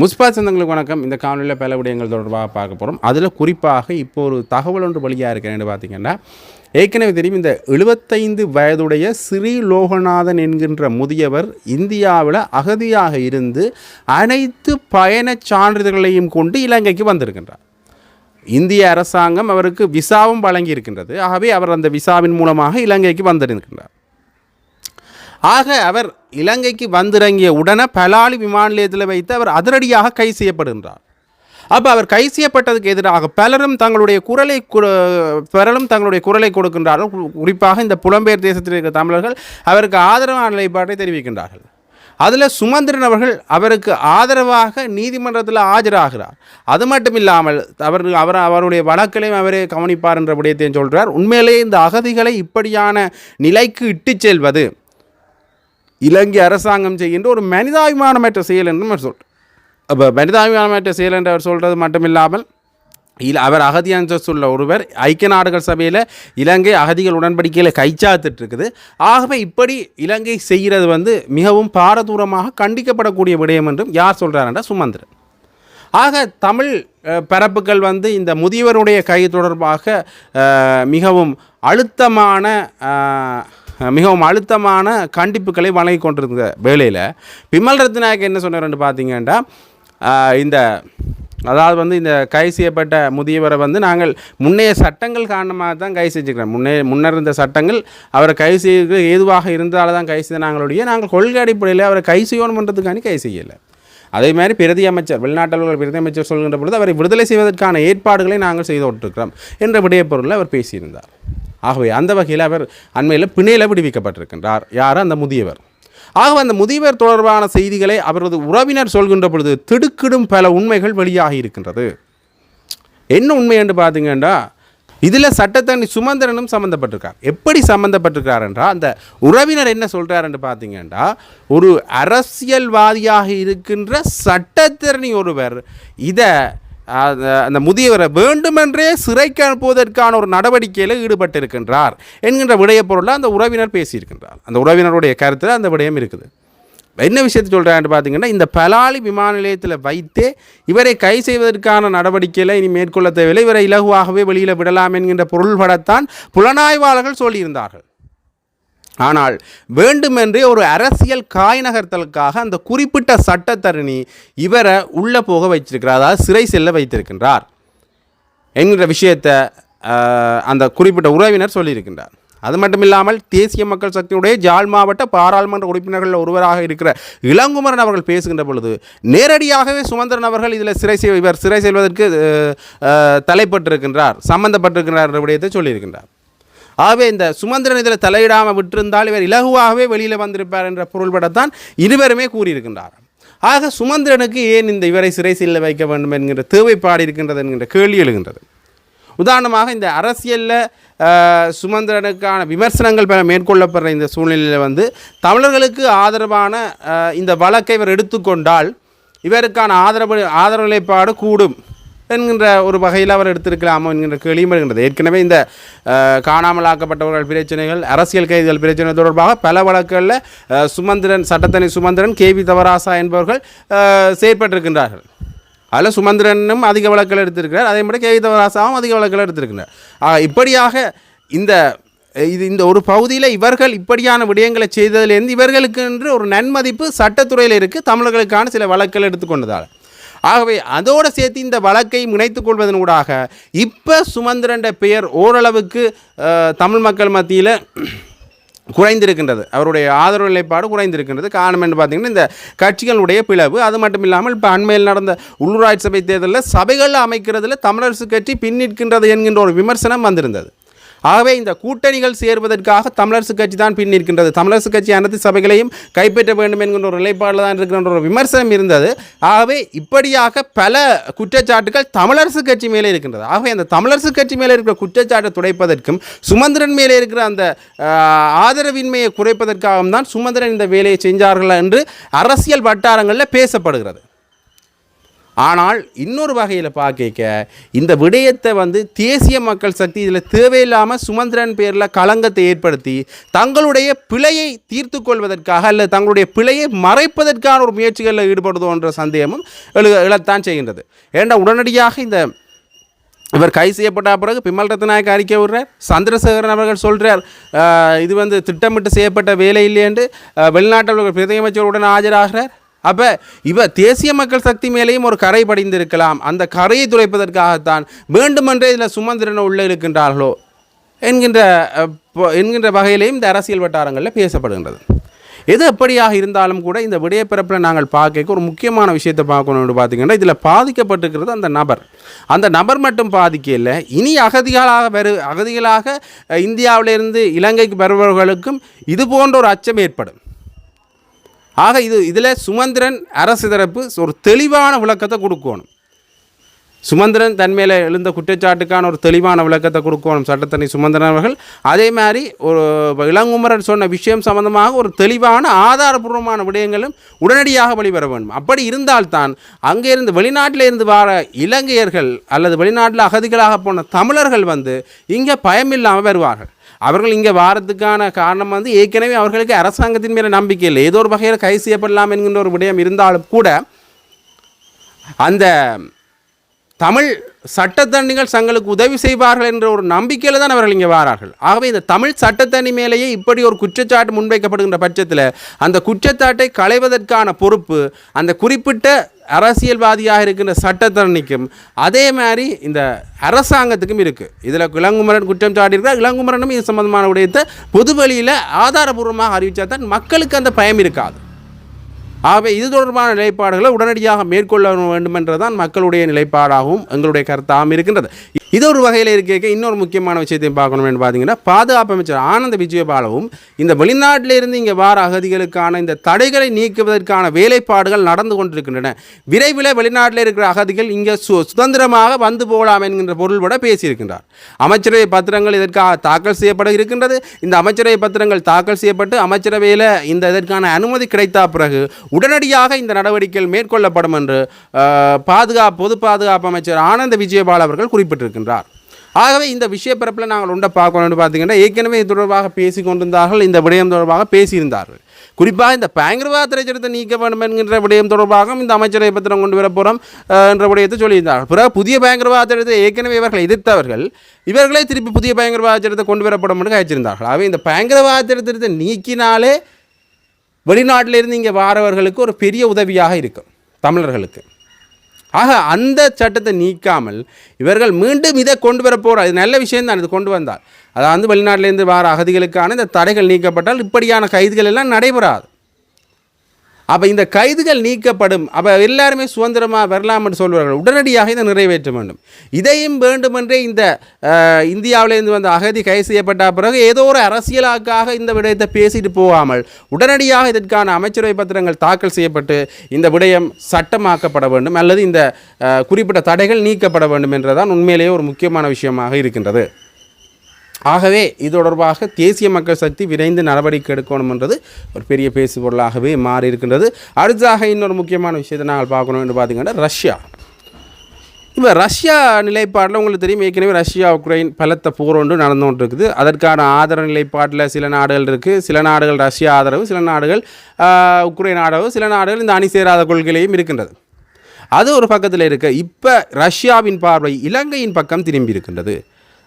முஸ்பா சொந்தங்களுக்கு வணக்கம். இந்த காணொலியில் பல விடயங்கள் தொடர்பாக பார்க்க போகிறோம் அதில் குறிப்பாக இப்போ ஒரு தகவல் ஒன்று வழியாக இருக்கிறேன்னு பார்த்தீங்கன்னா ஏற்கனவே தெரியும் இந்த எழுபத்தைந்து வயதுடைய ஸ்ரீ லோகநாதன் என்கின்ற முதியவர் இந்தியாவில் அகதியாக இருந்து அனைத்து பயணச் சான்றிதழ்களையும் கொண்டு இலங்கைக்கு வந்திருக்கின்றார். இந்திய அரசாங்கம் அவருக்கு விசாவும் வழங்கி இருக்கின்றது ஆகவே அவர் அந்த விசாவின் மூலமாக இலங்கைக்கு வந்திருக்கின்றார். ஆக அவர் இலங்கைக்கு வந்திறங்கிய உடனே பலாலி விமான நிலையத்தில் வைத்து அவர் அதிரடியாக கை செய்யப்படுகின்றார். அப்போ அவர் கை செய்யப்பட்டதுக்கு எதிராக பலரும் தங்களுடைய குரலை பலரும் தங்களுடைய குரலை கொடுக்கின்றார்கள். குறிப்பாக இந்த புலம்பெயர் தேசத்தில் இருக்கிற தமிழர்கள் அவருக்கு ஆதரவான நிலைப்பாட்டை தெரிவிக்கின்றார்கள். அதில் சுமந்திரன் அவர்கள் அவருக்கு ஆதரவாக நீதிமன்றத்தில் ஆஜராகிறார். அது மட்டும் இல்லாமல் அவர் அவர் அவருடைய வழக்கிலையும் அவரே கவனிப்பார் என்ற விடயத்தையும் சொல்கிறார் உண்மையிலேயே இந்த அகதிகளை இப்படியான நிலைக்கு இட்டுச் செல்வது இலங்கை அரசாங்கம் செய்கின்ற ஒரு மனிதாபிமானமற்ற செயல் என்று அவர் சொல் அப்போ மனிதாபிமானமற்ற செயல் என்று அவர் சொல்கிறது மட்டுமில்லாமல் இல் அவர் அகதி அந்தஸ்துள்ள ஒருவர் ஐக்கிய நாடுகள் சபையில் இலங்கை அகதிகள் உடன்படிக்கையில் கைச்சாத்துட்டு இருக்குது ஆகவே இப்படி இலங்கை செய்கிறது வந்து மிகவும் பாரதூரமாக கண்டிக்கப்படக்கூடிய விடயம் என்றும் யார் சொல்கிறாருன்ற சுமந்திரன். ஆக தமிழ் பரப்புகள் வந்து இந்த முதியவருடைய கை தொடர்பாக மிகவும் அழுத்தமான மிகவும் அழுத்தமான கண்டிப்புகளை வழங்கி கொண்டிருந்த வேலையில் பிமல் ரத்நாயக் என்ன சொன்னார்னு பார்த்தீங்கன்னா இந்த அதாவது வந்து இந்த கை செய்யப்பட்ட முதியவரை வந்து நாங்கள் முன்னைய சட்டங்கள் காரணமாக தான் கை செஞ்சுக்கிறோம். முன்னே முன்னர் இருந்த சட்டங்கள் அவரை கை செய்ய ஏதுவாக இருந்தால் தான் கை நாங்களுடைய நாங்கள் கொள்கை அடிப்படையில் அவரை கை செய்யணுமன்றதுக்காண்டி கை செய்யலை. அதே மாதிரி பிரதி அமைச்சர் வெளிநாட்டவர்கள் பிரதி அமைச்சர் சொல்கின்ற பொழுது அவரை விடுதலை செய்வதற்கான ஏற்பாடுகளை நாங்கள் செய்து கொண்டிருக்கிறோம். என்ற விடைய பொருளில் அவர் பேசியிருந்தார். ஆகவே அந்த வகையில் அவர் அண்மையில் பிணையில் விடுவிக்கப்பட்டிருக்கின்றார். யார்? அந்த முதியவர். ஆகவே அந்த முதியவர் தொடர்பான செய்திகளை அவரது உறவினர் சொல்கின்ற பொழுது திடுக்கிடும் பல உண்மைகள் வெளியாகி இருக்கின்றது. என்ன உண்மை என்று பார்த்தீங்கன்னா இதில் சட்டத்தண்ணி சுமந்திரனும் சம்மந்தப்பட்டிருக்கார் எப்படி சம்மந்தப்பட்டிருக்கார் என்றால் அந்த உறவினர் என்ன சொல்கிறார் என்று பார்த்தீங்கன்னா ஒரு அரசியல்வாதியாக இருக்கின்ற சட்டத்திறனி ஒருவர் இதை அந்த- முதியவரை வேண்டுமென்றே சிறைக்கு அனுப்புவதற்கான ஒரு நடவடிக்கையில் ஈடுபட்டிருக்கின்றார் என்கின்ற விடய அந்த உறவினர் பேசியிருக்கின்றார். அந்த உறவினருடைய கருத்தில் அந்த விடயம் இருக்குது. என்ன விஷயத்தை சொல்கிறான்னு பார்த்தீங்கன்னா இந்த பலாலி விமான நிலையத்தில் வைத்தே இவரை கை செய்வதற்கான நடவடிக்கைகளை இனி மேற்கொள்ள தேவையில்லை. இவரை இலகுவாகவே வெளியில் விடலாம் என்கின்ற பொருள்படத்தான் புலனாய்வாளர்கள் சொல்லியிருந்தார்கள். ஆனால் வேண்டுமென்றே ஒரு அரசியல் காய் நகர்த்தலுக்காக அந்த குறிப்பிட்ட சட்டத்தரணி இவரை உள்ளே போக வைத்திருக்கிறார் அதாவது சிறை செல்ல வைத்திருக்கின்றார் என்கிற விஷயத்தை அந்த குறிப்பிட்ட உறவினர் சொல்லியிருக்கின்றார். அது மட்டும் இல்லாமல் தேசிய மக்கள் சக்தியுடைய ஜாழ் மாவட்ட பாராளுமன்ற உறுப்பினர்களில் ஒருவராக இருக்கிற இளங்குமரன் அவர்கள் பேசுகின்ற பொழுது நேரடியாகவே சுமந்திரன் அவர்கள் இதில் சிறை செய் இவர் சிறை செல்வதற்கு தலைப்பட்டிருக்கின்றார் சம்பந்தப்பட்டிருக்கிறார் என்ற விடயத்தை சொல்லியிருக்கின்றார். ஆகவே இந்த சுமந்திரன் இதில் தலையிடாமல் விட்டிருந்தால் இவர் இலகுவாகவே வெளியில் வந்திருப்பார் என்ற பொருள்படத்தான் இருவருமே கூறியிருக்கின்றார். ஆக சுமந்திரனுக்கு ஏன் இந்த இவரை சிறை செல்ல வைக்க வேண்டும் என்கின்ற தேவைப்பாடு இருக்கின்றது என்கின்ற கேள்வி எழுகின்றது. உதாரணமாக இந்த அரசியலில் சுமந்திரனுக்கான விமர்சனங்கள் பல மேற்கொள்ளப்படுற இந்த சூழ்நிலையில் வந்து தமிழர்களுக்கு ஆதரவான இந்த வழக்கை இவர் எடுத்துக்கொண்டால் இவருக்கான ஆதரவு ஆதரவு நிலைப்பாடு கூடும். என்கின்ற ஒரு வகையில் அவர் எடுத்திருக்கலாமோ என்கின்ற கேள்வியும் வருகின்றது. ஏற்கனவே இந்த அஹ், காணாமலாக்கப்பட்டவர்கள் பிரச்சனைகள் அரசியல் கைதிகள் பிரச்சனை தொடர்பாக பல வழக்குகளில் சுமந்திரன் சட்டத்தனி சுமந்திரன் கே வி தவராசா என்பவர்கள் செயற்பட்டிருக்கின்றார்கள். அதில் சுமந்திரனும் அதிக வழக்கில் எடுத்திருக்கிறார். அதே மாதிரி கே வி தவராசாவும் அதிக வழக்கில் எடுத்திருக்கிறார் ஆக, இப்படியாக இந்த இது இந்த ஒரு பகுதியில் இவர்கள் இப்படியான விடயங்களை செய்ததிலிருந்து இவர்களுக்கு என்று ஒரு நன்மதிப்பு சட்டத்துறையில் இருக்குது தமிழர்களுக்கான சில வழக்குகள் எடுத்துக்கொண்டதால். ஆகவே அதோடு சேர்த்து இந்த வழக்கை முனைத்துக் கொள்வதன் ஊடாக இப்போ சுமந்திரன்ற பெயர் ஓரளவுக்கு தமிழ் மக்கள் மத்தியில் குறைந்திருக்கின்றது. அவருடைய ஆதரவு நிலைப்பாடு குறைந்திருக்கின்றது. காரணம் என்று பார்த்தீங்கன்னா இந்த கட்சிகளுடைய பிளவு. அது மட்டும் இல்லாமல் இப்போ அண்மையில் நடந்த உள்ளூராட்சி சபை தேர்தலில் சபைகள் அமைக்கிறதுல தமிழரசு கட்சி பின்னிற்கின்றது என்கின்ற ஒரு விமர்சனம் வந்திருந்தது. ஆகவே இந்த கூட்டணிகள் சேர்வதற்காக தமிழரசு கட்சி தான் பின் இருக்கின்றது தமிழரசு கட்சி அனைத்து சபைகளையும் கைப்பற்ற வேண்டும் என்கின்ற ஒரு நிலைப்பாடில் தான் இருக்கின்ற ஒரு விமர்சனம் இருந்தது. ஆகவே இப்படியாக பல குற்றச்சாட்டுகள் தமிழரசு கட்சி மேலே இருக்கின்றது. ஆகவே அந்த தமிழரசு கட்சி மேலே இருக்கிற குற்றச்சாட்டை துடைப்பதற்கும் சுமந்திரன் மேலே இருக்கிற அந்த ஆதரவின்மையை குறைப்பதற்காகவும் தான் சுமந்திரன் இந்த வேலையை செஞ்சார்கள் என்று அரசியல் வட்டாரங்களில் பேசப்படுகிறது. ஆனால் இன்னொரு வகையில் பார்க்க இந்த விடயத்தை வந்து தேசிய மக்கள் சக்தி இதில் தேவையில்லாமல் சுமந்திரன் பேரில் களங்கத்தை ஏற்படுத்தி தங்களுடைய பிழையை தீர்த்து கொள்வதற்காக அல்லது தங்களுடைய பிழையை மறைப்பதற்கான ஒரு முயற்சிகளில் ஈடுபடுதோன்ற சந்தேகமும் எழு எழத்தான் செய்கின்றது. ஏன்னா உடனடியாக இந்த இவர் கைது செய்யப்பட்ட பிறகு பிமல் ரத்நாயக் அறிக்கை விடுறார் சந்திரசேகரன் அவர்கள் சொல்கிறார் இது வந்து திட்டமிட்டு செய்யப்பட்ட வேலை இல்லை என்று அஹ், வெளிநாட்டில் பிரதியமைச்சருடன் ஆஜராகிறார் அப்போ இவ தேசிய மக்கள் சக்தி மேலேயும் ஒரு கரை படிந்திருக்கலாம். அந்த கரையை துடைப்பதற்காகத்தான் வேண்டுமென்றே இதில் சுமந்திரனை உள்ளே இருக்கின்றார்களோ என்கின்ற என்கின்ற வகையிலேயும் இந்த அரசியல் வட்டாரங்களில் பேசப்படுகின்றது. எது எப்படியாக இருந்தாலும் கூட இந்த விடயப்பிறப்பில் நாங்கள் பார்க்க ஒரு முக்கியமான விஷயத்தை பார்க்கணும்னு பார்த்தீங்கன்னா இதில் பாதிக்கப்பட்டிருக்கிறது அந்த நபர். அந்த நபர் மட்டும் பாதிக்கல. இனி அகதிகளாக வரு அகதிகளாக இந்தியாவிலிருந்து இலங்கைக்கு வருபவர்களுக்கும் இது போன்ற ஒரு அச்சம் ஏற்படும். ஆக இது இதில் சுமந்திரன் அரசு தரப்பு ஒரு தெளிவான விளக்கத்தை கொடுக்கணும். சுமந்திரன் தன்மையில் எழுந்த குற்றச்சாட்டுக்கான ஒரு தெளிவான விளக்கத்தை கொடுக்கணும் சட்டத்தனி சுமந்திரன் அவர்கள். அதே மாதிரி ஒரு இளங்குமரன் சொன்ன விஷயம் சம்பந்தமாக ஒரு தெளிவான ஆதாரபூர்வமான விடயங்களும் உடனடியாக வெளிவர வேண்டும். அப்படி இருந்தால்தான் அங்கே இருந்து வெளிநாட்டில் இருந்து வர இலங்கையர்கள் அல்லது வெளிநாட்டில் அகதிகளாக போன தமிழர்கள் வந்து இங்கே பயமில்லாமல் வருவார்கள். அவர்கள் இங்கே வாரத்துக்கான காரணம் வந்து ஏற்கனவே அவர்களுக்கு அரசாங்கத்தின் மேலே நம்பிக்கை இல்லை. ஏதோ ஒரு வகையில் கை செய்யப்படலாம் என்கின்ற ஒரு விடயம் இருந்தாலும் கூட அந்த தமிழ் சட்டத்தண்ணிகள் தங்களுக்கு உதவி செய்வார்கள் என்ற ஒரு நம்பிக்கையில் தான் அவர்கள் இங்கே வாரார்கள். ஆகவே இந்த தமிழ் சட்டத்தரணி மேலேயே இப்படி ஒரு குற்றச்சாட்டு முன்வைக்கப்படுகின்ற பட்சத்தில் அந்த குற்றச்சாட்டை களைவதற்கான பொறுப்பு அந்த குறிப்பிட்ட அரசியல்வாதியாக இருக்கின்ற சட்டத்தரணிக்கும் அதே மாதிரி இந்த அரசாங்கத்துக்கும் இருக்குது இதில் இளங்குமரன் குற்றம் சாட்டியிருக்கிறார். இளங்குமரனும் இது சம்பந்தமான விடயத்தை பொதுவெளியில் ஆதாரபூர்வமாக அறிவித்தா தான் மக்களுக்கு அந்த பயம் இருக்காது. ஆகவே இது தொடர்பான நிலைப்பாடுகளை உடனடியாக மேற்கொள்ள வேண்டுமென்றதான் மக்களுடைய நிலைப்பாடாகவும் எங்களுடைய கருத்தாகவும் இருக்கின்றது. இது ஒரு வகையில் இருக்க இன்னொரு முக்கியமான விஷயத்தையும் பார்க்கணும்னு பார்த்தீங்கன்னா பாதுகாப்பு அமைச்சர் ஆனந்த விஜயபாலவும் இந்த வெளிநாட்டில் இருந்து இங்கே வார அகதிகளுக்கான இந்த தடைகளை நீக்குவதற்கான வேலைப்பாடுகள் நடந்து கொண்டிருக்கின்றன. விரைவில் வெளிநாட்டில் இருக்கிற அகதிகள் இங்கே சு சுதந்திரமாக வந்து போகலாம் என்கின்ற பொருள்பட பேசியிருக்கின்றார். அமைச்சரவை பத்திரங்கள் இதற்காக தாக்கல் செய்யப்பட இருக்கின்றது. இந்த அமைச்சரவை பத்திரங்கள் தாக்கல் செய்யப்பட்டு அமைச்சரவையில் இந்த இதற்கான அனுமதி கிடைத்த பிறகு உடனடியாக இந்த நடவடிக்கைகள் மேற்கொள்ளப்படும் என்று பாதுகாப்பு பொது பாதுகாப்பு அமைச்சர் ஆனந்த விஜயபால் அவர்கள் இருக்கின்றார் ஆகவே இந்த விஷய பிறப்பில் நாங்கள் உண்டை பார்க்கணும்னு பார்த்தீங்கன்னா ஏற்கனவே இது தொடர்பாக பேசி கொண்டிருந்தார்கள் இந்த விடயம் தொடர்பாக பேசியிருந்தார்கள். குறிப்பாக இந்த பயங்கரவாத திரைச்சட்டத்தை நீக்க வேண்டும் என்கின்ற விடயம் தொடர்பாக இந்த அமைச்சரை பத்திரம் கொண்டு வர போகிறோம் என்ற விடயத்தை சொல்லியிருந்தார்கள். பிறகு புதிய பயங்கரவாத திட்டத்தை ஏற்கனவே இவர்களை எதிர்த்தவர்கள் இவர்களே திருப்பி புதிய பயங்கரவாத திட்டத்தை கொண்டு வரப்படும் என்று கழிச்சிருந்தார்கள் ஆகவே இந்த பயங்கரவாத திட்டத்தை நீக்கினாலே வெளிநாட்டிலிருந்து இங்கே வாரவர்களுக்கு ஒரு பெரிய உதவியாக இருக்கும் தமிழர்களுக்கு. ஆக அந்த சட்டத்தை நீக்காமல் இவர்கள் மீண்டும் இதை கொண்டு வர போகிறார் இது நல்ல விஷயம் தான் இது கொண்டு வந்தார் அதாவது வெளிநாட்டிலேருந்து வார அகதிகளுக்கான இந்த தடைகள் நீக்கப்பட்டால் இப்படியான கைதுகள் எல்லாம் நடைபெறாது. அப்போ இந்த கைதுகள் நீக்கப்படும். அப்போ எல்லாருமே சுதந்திரமாக வரலாம் என்று சொல்வார்கள். உடனடியாக இதை நிறைவேற்ற வேண்டும். இதையும் வேண்டுமென்றே இந்த இந்தியாவிலேருந்து வந்த அகதி கைது செய்யப்பட்ட பிறகு ஏதோ ஒரு அரசியலாக்காக இந்த விடயத்தை பேசிட்டு போகாமல் உடனடியாக இதற்கான அமைச்சரவை பத்திரங்கள் தாக்கல் செய்யப்பட்டு இந்த விடயம் சட்டமாக்கப்பட வேண்டும். அல்லது இந்த குறிப்பிட்ட தடைகள் நீக்கப்பட வேண்டும் என்றதான் உண்மையிலேயே ஒரு முக்கியமான விஷயமாக இருக்கின்றது. ஆகவே இது தொடர்பாக தேசிய மக்கள் சக்தி விரைந்து நடவடிக்கை எடுக்கணும் என்றது ஒரு பெரிய பேசுபொருளாகவே மாறி இருக்கின்றது அடுத்ததாக இன்னொரு முக்கியமான விஷயத்தை நாங்கள் பார்க்கணும் என்று பார்த்தீங்கன்னா ரஷ்யா. இப்போ ரஷ்யா நிலைப்பாட்டில் உங்களுக்கு தெரியும் ஏற்கனவே ரஷ்யா உக்ரைன் பலத்த போர் ஒன்று நடந்து கொண்டு இருக்குது அதற்கான ஆதரவு நிலைப்பாட்டில் சில நாடுகள் இருக்குது சில நாடுகள் ரஷ்யா ஆதரவு சில நாடுகள் உக்ரைன் ஆதரவு சில நாடுகள் இந்த அணி சேராத கொள்கையிலையும் இருக்கின்றது. அது ஒரு பக்கத்தில் இருக்க. இப்போ ரஷ்யாவின் பார்வை இலங்கையின் பக்கம் திரும்பி இருக்கின்றது.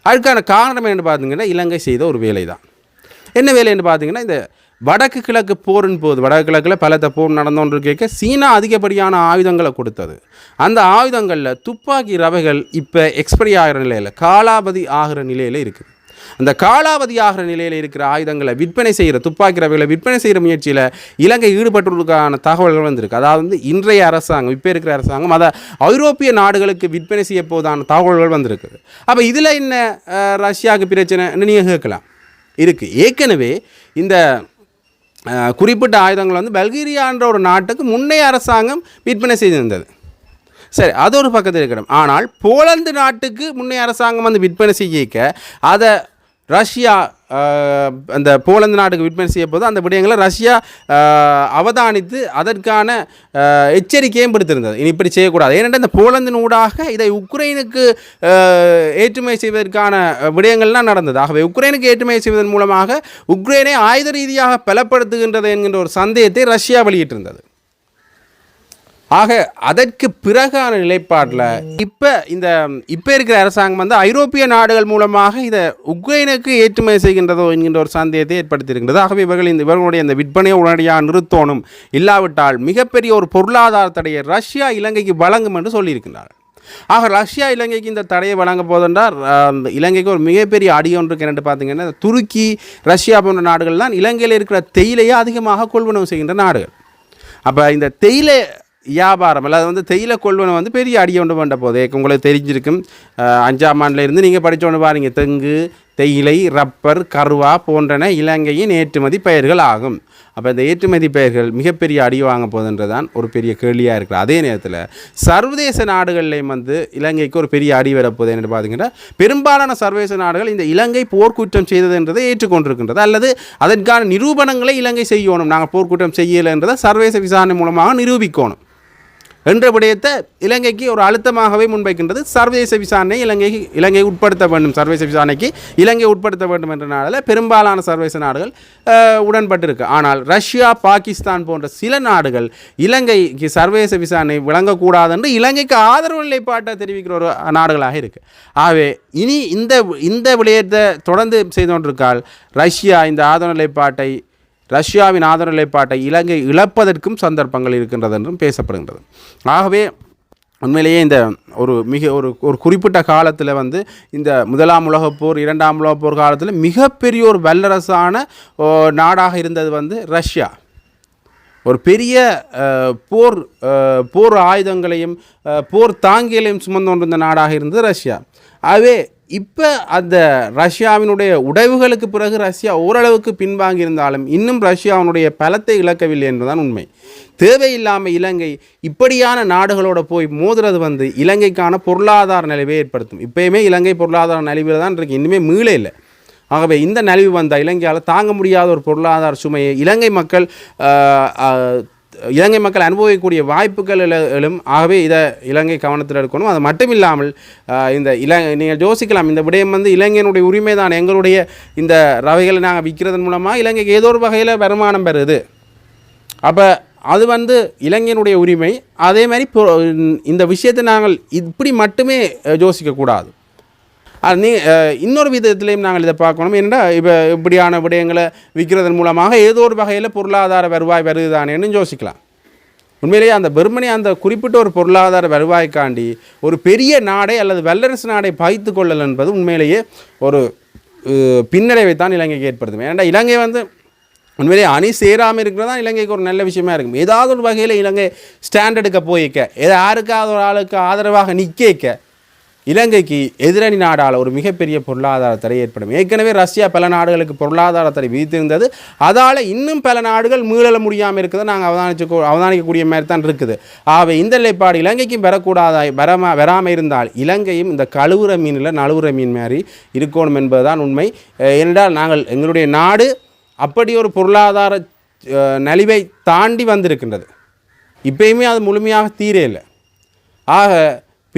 அதுக்கான காரணம் என்ன பார்த்தீங்கன்னா இலங்கை செய்த ஒரு வேலை தான் என்ன வேலைன்னு பார்த்தீங்கன்னா இந்த வடக்கு கிழக்கு போரின் போது வடக்கு கிழக்கில் பலத்த போர் நடந்தோன்று கேட்க சீனா அதிகப்படியான ஆயுதங்களை கொடுத்தது. அந்த ஆயுதங்களில் துப்பாக்கி ரவைகள் இப்போ எக்ஸ்பைரி ஆகிற நிலையில் காலாபதி ஆகிற நிலையில் இருக்குது. அந்த காலாவதியாகிற நிலையில் இருக்கிற ஆயுதங்களை விற்பனை செய்கிற துப்பாக்கி ரவைகளை விற்பனை செய்கிற முயற்சியில் இலங்கை ஈடுபட்டுள்ளதுக்கான தகவல்கள் வந்திருக்கு. அதாவது வந்து இன்றைய அரசாங்கம் இப்போ இருக்கிற அரசாங்கம் அதை ஐரோப்பிய நாடுகளுக்கு விற்பனை செய்ய போதான தகவல்கள் வந்திருக்குது அப்போ இதில் என்ன ரஷ்யாவுக்கு பிரச்சனை நீங்கள் கேட்கலாம். இருக்குது ஏற்கனவே இந்த குறிப்பிட்ட ஆயுதங்கள் வந்து பல்கேரியான்ற ஒரு நாட்டுக்கு முன்னைய அரசாங்கம் விற்பனை செய்திருந்தது. சரி அது ஒரு பக்கத்தில் இருக்கணும் ஆனால் போலந்து நாட்டுக்கு முன்னைய அரசாங்கம் வந்து விற்பனை செய்யிக்க அதை ரஷ்யா அந்த போலந்து நாட்டுக்கு விற்பனை செய்ய போது அந்த விடயங்களை ரஷ்யா அவதானித்து அதற்கான எச்சரிக்கையும் விடுத்திருந்தது. இனி இப்படி செய்யக்கூடாது. ஏனென்றால் இந்த போலந்தின் ஊடாக இதை உக்ரைனுக்கு ஏற்றுமதி செய்வதற்கான விடயங்கள்லாம் நடந்தது. ஆகவே உக்ரைனுக்கு ஏற்றுமதி செய்வதன் மூலமாக உக்ரைனை ஆயுத ரீதியாக பலப்படுத்துகின்றது என்கின்ற ஒரு சந்தேகத்தை ரஷ்யா வெளியிட்டிருந்தது. ஆக அதற்கு பிறகான நிலைப்பாட்டில் இப்போ இந்த இப்போ இருக்கிற அரசாங்கம் வந்து ஐரோப்பிய நாடுகள் மூலமாக இதை உக்ரைனுக்கு ஏற்றுமதி செய்கின்றதோ என்கின்ற ஒரு சந்தேகத்தை ஏற்படுத்தியிருக்கின்றது. ஆகவே இவர்கள் இந்த இவர்களுடைய இந்த விற்பனையை உடனடியாக நிறுத்தணும். இல்லாவிட்டால் மிகப்பெரிய ஒரு பொருளாதார தடையை ரஷ்யா இலங்கைக்கு வழங்கும் என்று சொல்லியிருக்கிறார் ஆக ரஷ்யா இலங்கைக்கு இந்த தடையை வழங்க போதென்றால் அந்த இலங்கைக்கு ஒரு மிகப்பெரிய அடி ஒன்று இருக்கு பார்த்தீங்கன்னா துருக்கி ரஷ்யா போன்ற நாடுகள் தான் இலங்கையில் இருக்கிற தேயிலையை அதிகமாக கொள்வனவு செய்கின்ற நாடுகள். அப்போ இந்த தேயிலை வியாபாரம் அல்லது வந்து தேயிலை கொள்வனை வந்து பெரிய அடியை ஒன்று பண்ண போதே உங்களுக்கு தெரிஞ்சிருக்கும். அஞ்சாம் ஆண்டிலிருந்து நீங்கள் படித்தோன்னு பாருங்க. தெங்கு தேயிலை ரப்பர் கருவா போன்றன இலங்கையின் ஏற்றுமதி பயிர்கள் ஆகும். அப்போ இந்த ஏற்றுமதி பயிர்கள் மிகப்பெரிய அடி வாங்க போகுதுன்றதான் ஒரு பெரிய கேள்வியாக இருக்குது அதே நேரத்தில் சர்வதேச நாடுகள்லேயும் வந்து இலங்கைக்கு ஒரு பெரிய அடி வரப்போகுது என்று பார்த்தீங்கன்னா பெரும்பாலான சர்வதேச நாடுகள் இந்த இலங்கை போர்க்குற்றம் செய்தது என்றதை ஏற்றுக்கொண்டிருக்கின்றது. அல்லது அதற்கான நிரூபணங்களை இலங்கை செய்யணும். நாங்கள் போர்க்குற்றம் செய்யலைன்றதை சர்வதேச விசாரணை மூலமாக நிரூபிக்கணும். என்ற விடயத்தை இலங்கைக்கு ஒரு அழுத்தமாகவே முன்வைக்கின்றது. சர்வதேச விசாரணை இலங்கைக்கு இலங்கை உட்படுத்த வேண்டும். சர்வதேச விசாரணைக்கு இலங்கை உட்படுத்த வேண்டும் என்ற நாளில் பெரும்பாலான சர்வதேச நாடுகள் உடன்பட்டிருக்கு. ஆனால் ரஷ்யா பாகிஸ்தான் போன்ற சில நாடுகள் இலங்கைக்கு சர்வதேச விசாரணை விளங்கக்கூடாது என்று இலங்கைக்கு ஆதரவு நிலைப்பாட்டை தெரிவிக்கிற ஒரு நாடுகளாக இருக்குது ஆகவே இனி இந்த இந்த விடயத்தை தொடர்ந்து செய்து கொண்டிருக்கால் ரஷ்யா இந்த ஆதரவு நிலைப்பாட்டை ரஷ்யாவின் ஆதரவு நிலைப்பாட்டை இலங்கை இழப்பதற்கும் சந்தர்ப்பங்கள் இருக்கின்றது என்றும் பேசப்படுகின்றது. ஆகவே உண்மையிலேயே இந்த ஒரு மிக ஒரு ஒரு குறிப்பிட்ட காலத்தில் வந்து இந்த முதலாம் உலகப் போர் இரண்டாம் உலகப் போர் காலத்தில் மிகப்பெரிய ஒரு வல்லரசான ஓ, நாடாக இருந்தது வந்து ரஷ்யா. ஒரு பெரிய போர் போர் ஆயுதங்களையும் போர் தாங்கிகளையும் சுமந்து கொண்டிருந்த நாடாக இருந்தது ரஷ்யா. ஆகவே இப்போ அந்த ரஷ்யாவினுடைய உடைவுகளுக்கு பிறகு ரஷ்யா ஓரளவுக்கு பின்வாங்கி இருந்தாலும் இன்னும் ரஷ்யாவினுடைய பலத்தை இழக்கவில்லை என்பதுதான் உண்மை. தேவையில்லாமல் இலங்கை இப்படியான நாடுகளோட போய் மோதுறது வந்து இலங்கைக்கான பொருளாதார நிலைவை ஏற்படுத்தும். இப்போயுமே இலங்கை பொருளாதார நலிவில் தான் இருக்குது இன்னுமே மீளே இல்லை. ஆகவே இந்த நலிவு வந்தால் இலங்கையால் தாங்க முடியாத ஒரு பொருளாதார சுமையை இலங்கை மக்கள் இலங்கை மக்கள் அனுபவிக்கக்கூடிய வாய்ப்புகள் எழும். ஆகவே இதை இலங்கை கவனத்தில் எடுக்கணும். அது மட்டும் இல்லாமல் இந்த இல நீங்கள் யோசிக்கலாம். இந்த விடயம் வந்து இலங்கையினுடைய உரிமை தான். எங்களுடைய இந்த ரவைகளை நாங்கள் விற்கிறதன் மூலமாக இலங்கைக்கு ஏதோ ஒரு வகையில் வருமானம் பெறுது. அப்போ அது வந்து இலங்கையினுடைய உரிமை. அதே மாதிரி இந்த விஷயத்தை நாங்கள் இப்படி மட்டுமே யோசிக்கக்கூடாது. நீ இன்னொரு விதத்திலையும் நாங்கள் இதை பார்க்கணும். என்னடா இப்போ இப்படியான விடயங்களை விற்கிறதன் மூலமாக ஏதோ ஒரு வகையில் பொருளாதார வருவாய் வருதுதானேன்னு யோசிக்கலாம். உண்மையிலேயே அந்த பெருமனி அந்த குறிப்பிட்ட ஒரு பொருளாதார வருவாய்க்காண்டி ஒரு பெரிய நாடை அல்லது வல்லரசு நாடை பாய்த்து கொள்ளல் என்பது உண்மையிலேயே ஒரு பின்னடைவை தான் இலங்கைக்கு ஏற்படுத்தும். ஏன்னா இலங்கை வந்து உண்மையிலேயே அணி சேராமல் இருக்கிறது தான் இலங்கைக்கு ஒரு நல்ல விஷயமா இருக்கும். ஏதாவது ஒரு வகையில் இலங்கை ஸ்டாண்ட் எடுக்க போயிக்க ஏதோ யாருக்காவது ஒரு ஆளுக்கு ஆதரவாக நிற்க இலங்கைக்கு எதிரணி நாடால் ஒரு மிகப்பெரிய பொருளாதார தடை ஏற்படும். ஏற்கனவே ரஷ்யா பல நாடுகளுக்கு பொருளாதார தடை விதித்திருந்தது. அதால் இன்னும் பல நாடுகள் மீள முடியாமல் இருக்கிறத நாங்கள் அவதானிச்சு அவதானிக்கக்கூடிய மாதிரி தான் இருக்குது. ஆகவே இந்த நிலைப்பாடு இலங்கைக்கும் பெறக்கூடாதாய் வரமா வராமல் இருந்தால் இலங்கையும் இந்த கழுவுற மீனில் நழுவுற மீன் மாதிரி இருக்கணும் என்பதுதான் உண்மை. ஏனென்றால் நாங்கள் எங்களுடைய நாடு அப்படி ஒரு பொருளாதார நலிவை தாண்டி வந்திருக்கின்றது. இப்பயுமே அது முழுமையாக தீரே இல்லை. ஆக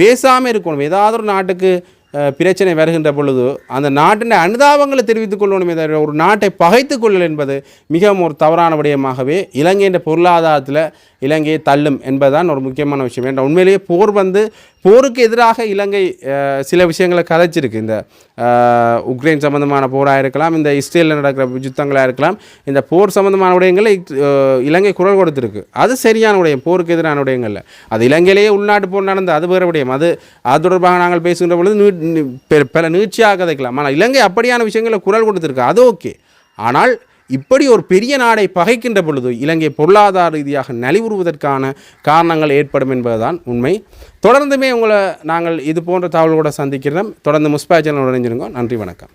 பேசாமல் இருக்கணும். ஏதாவது ஒரு நாட்டுக்கு பிரச்சனை வருகின்ற பொழுது அந்த நாட்டின் அனுதாபங்களை தெரிவித்துக் கொள்ளணுமே தவிர ஒரு நாட்டை பகைத்து கொள்ளல் என்பது மிகவும் ஒரு தவறான விடயமாகவே இலங்கையின் பொருளாதாரத்தில் இலங்கையை தள்ளும் என்பதுதான் ஒரு முக்கியமான விஷயம். என்ற உண்மையிலேயே போர் வந்து போருக்கு எதிராக இலங்கை சில விஷயங்களை கதைச்சிருக்கு. இந்த உக்ரைன் சம்பந்தமான போராக இருக்கலாம் இந்த இஸ்ரேலில் நடக்கிற யுத்தங்களாக இருக்கலாம் இந்த போர் சம்பந்தமான விடயங்களை இலங்கை குரல் கொடுத்துருக்கு. அது சரியான விடயம் போருக்கு எதிரான விடயங்கள்ல. அது இலங்கையிலேயே உள்நாட்டு போர் நடந்தது அது வேறு விடயம். அது அது தொடர்பாக நாங்கள் பேசுகின்ற பொழுது நீ- பல நீட்சியாக கதைக்கலாம் ஆனால் இலங்கை அப்படியான விஷயங்களை குரல் கொடுத்துருக்கு. அது ஓகே. ஆனால் இப்படி ஒரு பெரிய நாடை பகைக்கின்ற பொழுது இலங்கை பொருளாதார ரீதியாக நலிவுறுவதற்கான காரணங்கள் ஏற்படும் என்பதுதான் உண்மை. தொடர்ந்துமே உங்களை நாங்கள் இது போன்ற தகவல்களோட சந்திக்கிறோம். தொடர்ந்து முஸ்பா சேனல் இணைஞ்சிருங்க நன்றி வணக்கம்.